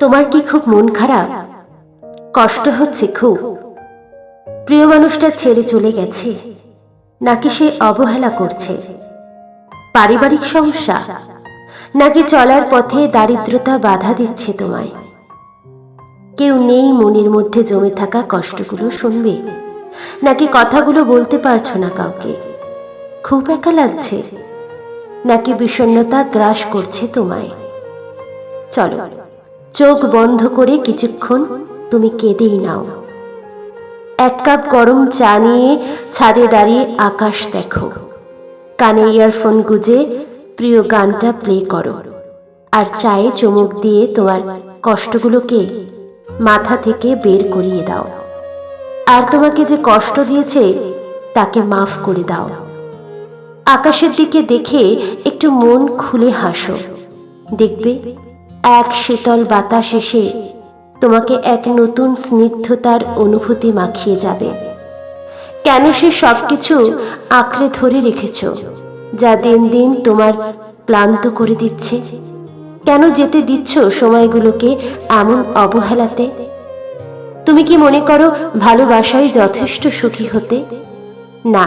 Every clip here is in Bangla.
তোমার কি খুব মন খারাপ? কষ্ট হচ্ছে খুব। প্রিয় মানুষটা ছেড়ে চলে গেছে। নাকি সে অবহেলা করছে? পারিবারিক সমস্যা। নাকি চলার পথে দারিদ্রতা বাধা দিচ্ছে তোমায়? কেউ নেই মনের মধ্যে জমে থাকা কষ্টগুলো শুনবে। নাকি কথাগুলো বলতে পারছ না কাউকে? খুব একা লাগছে। নাকি বিষণ্ণতা গ্রাস করছে তোমায়? চলো। চোখ বন্ধ করে কিছুক্ষণ তুমি কেঁদেই নাও। এক কাপ গরম চা নিয়ে ছাদে দাঁড়িয়ে আকাশ দেখো। কানে ইয়ারফোন গুজে প্রিয় গানটা প্লে করো। আর চায়ে চুমুক দিয়ে তোমার কষ্টগুলোকে মাথা থেকে বের করিয়ে দাও। আর তোমাকে যে কষ্ট দিয়েছে, তাকে মাফ করে দাও। আকাশের দিকে দেখে একটু মন খুলে হাসো। দেখবে এক শীতল বাতাস এসে তোমাকে এক নতুন স্নিগ্ধতার অনুভূতি মাখিয়ে যাবে। কেন সে সব কিছু আঁকড়ে ধরে রেখেছ, যা দিন দিন তোমার ক্লান্ত করে দিচ্ছে? কেন যেতে দিচ্ছ সময়গুলোকে এমন অবহেলাতে? তুমি কি মনে করো ভালোবাসাই যথেষ্ট সুখী হতে? না।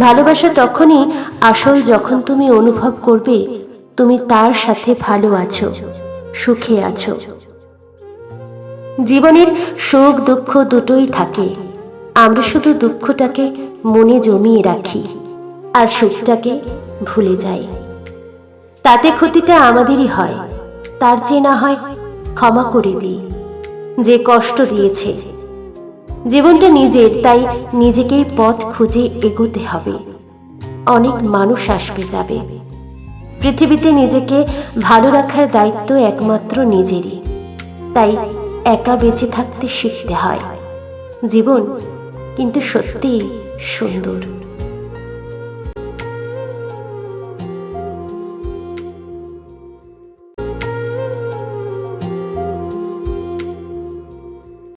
ভালোবাসা তখনই আসল যখন তুমি অনুভব করবে তুমি তার সাথে ভালো আছো, সুখে আছো। জীবনের সুখ দুঃখ দুটোই থাকে। আমরা শুধু দুঃখটাকে মনে জমিয়ে রাখি আর সুখটাকে ভুলে যাই। তাতে ক্ষতিটা আমাদেরই হয়। তার চেয়ে না হয় ক্ষমা করে দিই। যে কষ্ট দিয়েছে। জীবনটা নিজের, তাই নিজেকেই পথ খুঁজে এগোতে হবে। অনেক মানুষ আসবে যাবে। পৃথিবীতে নিজেকে ভালো রাখার দায়িত্ব একমাত্র নিজেরই। তাই একা বেঁচে থাকতে শিখতে হয়। জীবন কিন্তু সত্যিই সুন্দর।